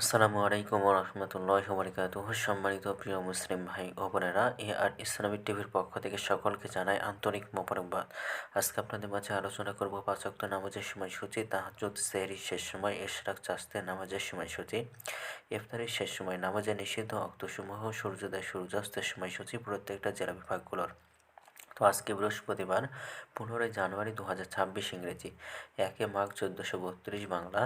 আসসালামু আলাইকুম রহমতুল্লাহ বরকাত সম্মানিত প্রিয় মুসলিম ভাই ও বোনেরা, এ আর ইসলামিক টিভির পক্ষ থেকে সকলকে জানাই আন্তরিক মোবারকবাদ। আজকে আপনাদের মাঝে আলোচনা করব পাঁচক্ত নামাজের সময়সূচি তাহাজুদ সেহরির শেষ সময়, এশরাক, চাস্তে নামাজের সময়সূচি। ইফতারের শেষ সময়, নামাজের নিষিদ্ধ অক্তসমূহ, সূর্যোদয়, সূর্যাস্তের সময়সূচি প্রত্যেকটা জেলা বিভাগগুলোর। তো আজকে বৃহস্পতিবার, পনেরোই জানুয়ারি দু হাজার ছাব্বিশ ইংরেজি। একে মাঘ চোদ্দোশো বত্রিশ বাংলা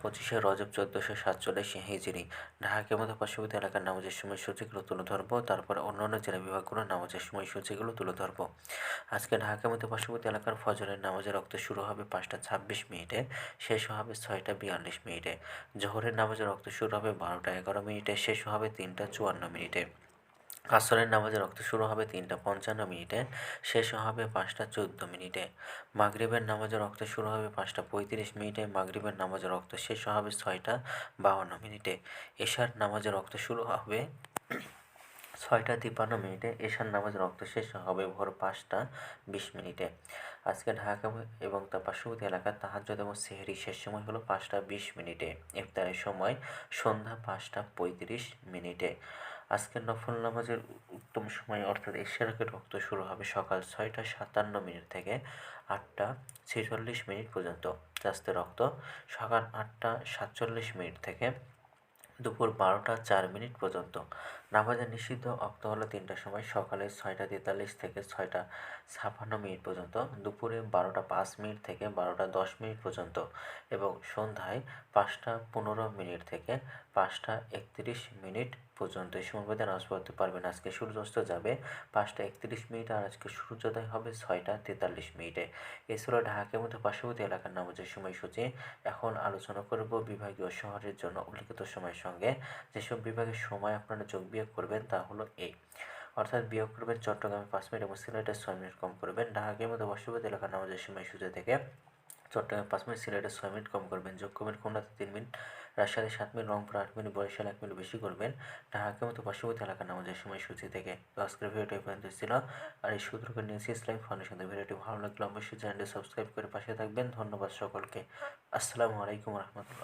পঁচিশে রজব চোদ্দোশো সাতচল্লিশ হিজড়ি ঢাকা মতো পার্শ্ববর্তী এলাকার নামাজের সময়সূচিগুলো তুলে ধরবো, তারপর অন্যান্য জেলা বিভাগগুলোর নামাজের সময়সূচিগুলো তুলে ধরবো। আজকে ঢাকা মতো পার্শ্ববর্তী এলাকার ফজরের নামাজের রক্ত শুরু হবে পাঁচটা ছাব্বিশ মিনিটে, শেষ হবে ছয়টা বিয়াল্লিশ মিনিটে। জহরের নামাজের রক্ত শুরু হবে বারোটা এগারো মিনিটে, শেষ হবে তিনটা চুয়ান্ন মিনিটে। আসরের নামাজে রক্ত শুরু হবে তিনটা পঞ্চান্ন মিনিটে, শেষ হবে পাঁচটা চোদ্দ মিনিটে। মাগরিবের নামাজে রক্ত শুরু হবে পাঁচটা পঁয়ত্রিশ মিনিটে, মাগরিবের নামাজে রক্ত শেষ হবে ছয়টা বাহান্ন মিনিটে। এশার নামাজে রক্ত শুরু হবে ছয়টা তিপ্পান্ন মিনিটে, এশার নামাজ রক্ত শেষ হবে ভোর পাঁচটা বিশ মিনিটে। আজকে ঢাকা এবং তার পার্শ্ববর্তী এলাকার তাহাজ্জুদ এবং সেহরি শেষ সময় হলো পাঁচটা বিশ মিনিটে। ইফতারের সময় সন্ধ্যা পাঁচটা পঁয়ত্রিশ মিনিটে। আজকের নফল নামাজের উত্তম সময় অর্থাৎ এশিয়ারকের রক্ত শুরু হবে সকাল ছয়টা সাতান্ন মিনিট থেকে আটটা ছেচল্লিশ মিনিট পর্যন্ত। জাস্তে রক্ত সকাল আটটা সাতচল্লিশ মিনিট থেকে দুপুর বারোটা চার মিনিট পর্যন্ত। নামাজের নিষিদ্ধ অক্ত হলো তিনটার সময় সকালে ছয়টা তেতাল্লিশ থেকে ছয়টা ছাপান্ন মিনিট পর্যন্ত, দুপুরে বারোটা পাঁচ মিনিট থেকে বারোটা দশ মিনিট পর্যন্ত এবং সন্ধ্যায় পাঁচটা পনেরো মিনিট থেকে পাঁচটা একত্রিশ মিনিট পর্যন্ত এই সময় মধ্যে নামাজ পড়তে পারবেন আজকে সূর্যাস্ত যাবে পাঁচটা একত্রিশ মিনিট আর আজকে সূর্যোদয় হবে ছয়টা তেতাল্লিশ মিনিটে। এছাড়া ঢাকার মধ্যে পার্শ্ববর্তী এলাকার নামাজের সময়সূচি। এখন আলোচনা করব বিভাগীয় শহরের জন্য উল্লিখিত সময়ের সঙ্গে। যেসব বিভাগের সময় আপনারা যোগ বিয়োগ করবেন তা হলো এই অর্থাৎ বিয়োগ করবেন চট্টগ্রামে পাঁচ মিনিট এবং সিলেটে ছয় মিনিট কম করবেন। ঢাকার মধ্যে পার্শ্ববর্তী এলাকার নামাজের সময়সূচি থেকে চট্টগ্রামে পাঁচ মিনিট সিলেটে ছয় মিনিট কম করবেন। যোগ করবেন খুলনাতে তিন মিনিট, রাজশাহীতে সাত মিনিট, রংপুর আট মিনিট, বরিশাল এক মিনিট বেশি করবেন। ঢাকাকে মতো পার্শ্ববর্তী এলাকার নামাজের সময়সূচি থেকে। আজকের ভিডিওটি পর্যন্ত ছিল। আর এই সূত্রকে নিয়েছি ইসলাম ফাউন্ডেশন ভিডিওটি ভালো লাগলে অবশ্যই চ্যানেলটি সাবস্ক্রাইব করে পাশে থাকবেন। ধন্যবাদ সকলকে। আসসালামু আলাইকুম রহমতুল্লাহ।